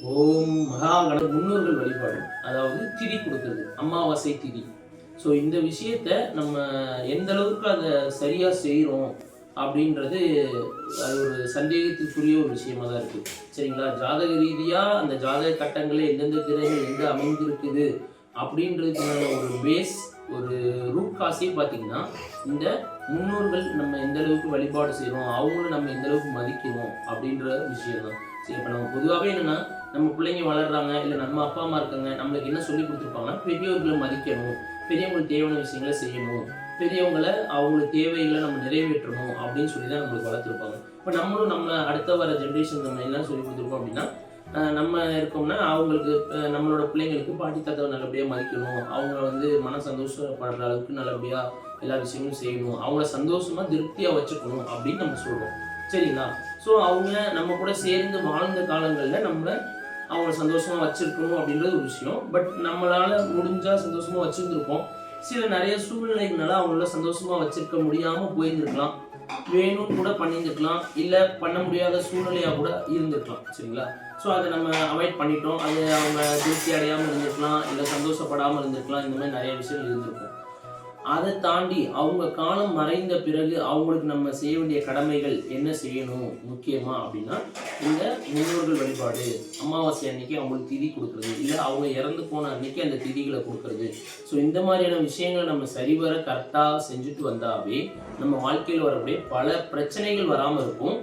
ஓம் மகாகண முன்னோர்கள் வழிபாடு அதாவது திதி கொடுக்குறது அமாவாசை திதி. ஸோ இந்த விஷயத்த நம்ம எந்த அளவுக்கு அதை சரியாக செய்கிறோம் அப்படின்றது அது ஒரு சந்தேகத்துக்குரிய ஒரு விஷயமா தான் இருக்குது சரிங்களா? ஜாதக ரீதியாக அந்த ஜாதக கட்டங்களில் எந்தெந்த கிரகங்கள் எங்கே அமைந்திருக்குது அப்படின்றதுக்கான ஒரு பேஸ் ஒரு ரூட் காசே பார்த்தீங்கன்னா இந்த முன்னோர்கள் நம்ம எந்த அளவுக்கு வழிபாடு செய்கிறோம் அவங்களும் நம்ம எந்த அளவுக்கு மதிக்கிறோம் அப்படின்ற விஷயம் தான் சரி இப்போ நம்ம பொதுவாகவே என்னென்னா நம்ம பிள்ளைங்க வளர்றாங்க இல்லை நம்ம அப்பா அம்மா இருக்காங்க நம்மளுக்கு என்ன சொல்லி கொடுத்துருப்பாங்கன்னா பெரியவர்களை மதிக்கணும் பெரியவங்களுக்கு தேவையான விஷயங்களை செய்யணும் பெரியவங்களை அவங்களுக்கு தேவைகளை நம்ம நிறைவேற்றணும் அப்படின்னு சொல்லி தான் நம்மளுக்கு வளர்த்துருப்பாங்க. இப்போ நம்மளும் நம்ம அடுத்த வர ஜென்ரேஷன் நம்ம என்ன சொல்லி கொடுத்துருக்கோம் அப்படின்னா நம்ம இருக்கோம்னா அவங்களுக்கு நம்மளோட பிள்ளைங்களுக்கு பாட்டி தாத்தாவை நல்லபடியாக மதிக்கணும். அவங்கள வந்து மன சந்தோஷப்படுற அளவுக்கு நல்லபடியாக எல்லா விஷயங்களும் செய்யணும். அவங்கள சந்தோஷமாக திருப்தியாக வச்சுக்கணும் அப்படின்னு நம்ம சொல்கிறோம் சரிங்களா? ஸோ அவங்க நம்ம கூட சேர்ந்து வாழ்ந்த காலங்களில் நம்ம அவங்கள சந்தோஷமாக வச்சுருக்கணும் அப்படின்றது ஒரு விஷயம். பட் நம்மளால முடிஞ்சால் சந்தோஷமாக வச்சுருந்துருப்போம். சில நிறைய சூழ்நிலைகள்னால அவங்கள சந்தோஷமா வச்சிருக்க முடியாம போயிருந்துருக்கலாம். வேணும்னு கூட பண்ணியிருந்துருக்கலாம். இல்ல பண்ண முடியாத சூழ்நிலையா கூட இருந்திருக்கலாம். சரிங்களா? ஸோ அதை நம்ம அவாய்ட் பண்ணிட்டோம். அது அவங்க திருப்தி அடையாம இருந்திருக்கலாம். இல்லை சந்தோஷப்படாம இருந்திருக்கலாம். இந்த மாதிரி நிறைய விஷயங்கள் இருந்திருக்கும். அதை தாண்டி அவங்க காலம் மறைந்த பிறகு அவங்களுக்கு நம்ம செய்ய வேண்டிய கடமைகள் என்ன செய்யணும் முக்கியமா அப்படின்னா இந்த முன்னோர்கள் வழிபாடு அமாவாசை அன்னைக்கு அவங்களுக்கு திதி கொடுக்கறது இல்லை அவங்க இறந்து போன அன்னைக்கு அந்த திதிகளை கொடுக்கறது. ஸோ இந்த மாதிரியான விஷயங்களை நம்ம சரிவர கரெக்டாக செஞ்சுட்டு வந்தாவே நம்ம வாழ்க்கையில் வரக்கூடிய பல பிரச்சனைகள் வராமல் இருக்கும்.